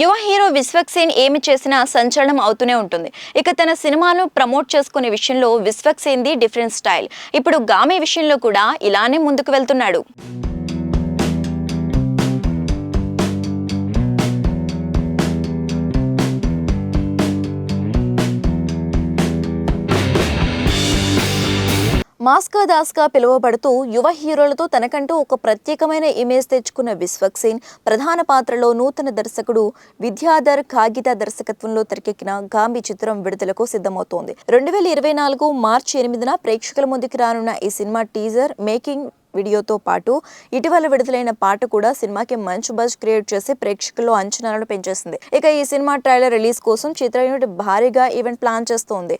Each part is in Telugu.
యువ హీరో విశ్వక్ సేన్ ఏమి చేసినా సంచలనం అవుతూనే ఉంటుంది. ఇక తన సినిమాను ప్రమోట్ చేసుకునే విషయంలో విశ్వక్ సేన్ది డిఫరెంట్ స్టైల్. ఇప్పుడు గామి విషయంలో కూడా ఇలానే ముందుకు వెళ్తున్నాడు. మాస్కా దాస్గా పిలువబడుతూ యువ హీరోలతో తనకంటూ ఒక ప్రత్యేకమైన ఇమేజ్ తెచ్చుకున్న విశ్వక్ సేన్ ప్రధాన పాత్రలో నూతన దర్శకుడు విద్యాధర్ కాగిత దర్శకత్వంలో తెరకెక్కిన గాంబీ చిత్రం విడుదలకు సిద్ధమవుతోంది. రెండు వేల ఇరవై నాలుగు మార్చి ఎనిమిదిన ప్రేక్షకుల ముందుకు రానున్న ఈ సినిమా టీజర్ మేకింగ్ వీడియోతో పాటు ఇటీవల విడుదలైన పాట కూడా సినిమాకి మంచి బజ్ క్రియేట్ చేసి ప్రేక్షకుల్లో అంచనాలను పెంచేసింది. ఇక ఈ సినిమా ట్రైలర్ రిలీజ్ కోసం చిత్ర యూనిట్ భారీగా ఈవెంట్ ప్లాన్ చేస్తోంది.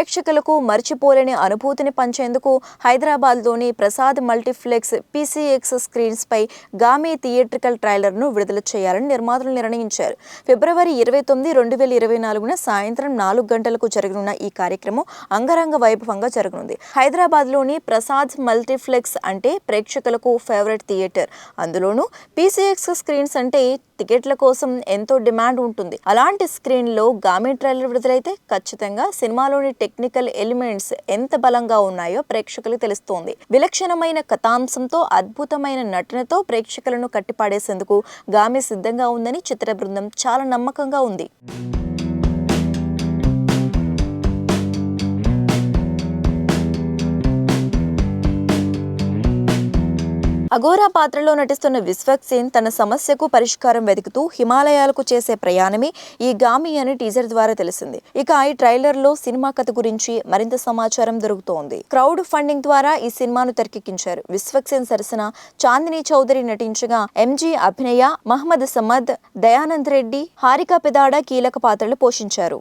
ప్రేక్షకులకు మర్చిపోలేని అనుభూతిని పంచేందుకు హైదరాబాద్లోని ప్రసాద్ మల్టీప్లెక్స్ పీసీఎక్స్ స్క్రీన్స్పై గామీ థియేట్రికల్ ట్రైలర్ను విడుదల చేయాలని నిర్మాతలు నిర్ణయించారు. ఫిబ్రవరి ఇరవై తొమ్మిది రెండు వేల ఇరవై నాలుగున సాయంత్రం నాలుగు గంటలకు జరగనున్న ఈ కార్యక్రమం అంగరంగ వైభవంగా జరగనుంది. హైదరాబాద్లోని ప్రసాద్ మల్టీప్లెక్స్ అంటే ప్రేక్షకులకు ఫేవరెట్ థియేటర్. అందులోనూ పీసీఎక్స్ స్క్రీన్స్ అంటే టికెట్ల కోసం ఎంతో డిమాండ్ ఉంటుంది. అలాంటి స్క్రీన్లో గామీ ట్రైలర్ విడుదలైతే ఖచ్చితంగా సినిమాలోని టెక్నికల్ ఎలిమెంట్స్ ఎంత బలంగా ఉన్నాయో ప్రేక్షకులకు తెలుస్తోంది. విలక్షణమైన కథాంశంతో అద్భుతమైన నటనతో ప్రేక్షకులను కట్టిపాడేసేందుకు గామి సిద్ధంగా ఉందని చిత్ర బృందం చాలా నమ్మకంగా ఉంది. అఘోరా పాత్రలో నటిస్తున్న విశ్వక్ సేన్ తన సమస్యకు పరిష్కారం వెతుకుతూ హిమాలయాలకు చేసే ప్రయాణమే ఈ గామి అని టీజర్ ద్వారా తెలిసింది. ఇక ఈ ట్రైలర్లో సినిమా కథ గురించి మరింత సమాచారం దొరుకుతోంది. క్రౌడ్ ఫండింగ్ ద్వారా ఈ సినిమాను తెరకెక్కించారు. విశ్వక్ సేన్ సరసన చాందిని చౌదరి నటించగా ఎంజీ అభినయ మహమ్మద్ సమద్ దయానంద్ రెడ్డి హారిక పెదాడ కీలక పాత్రలు పోషించారు.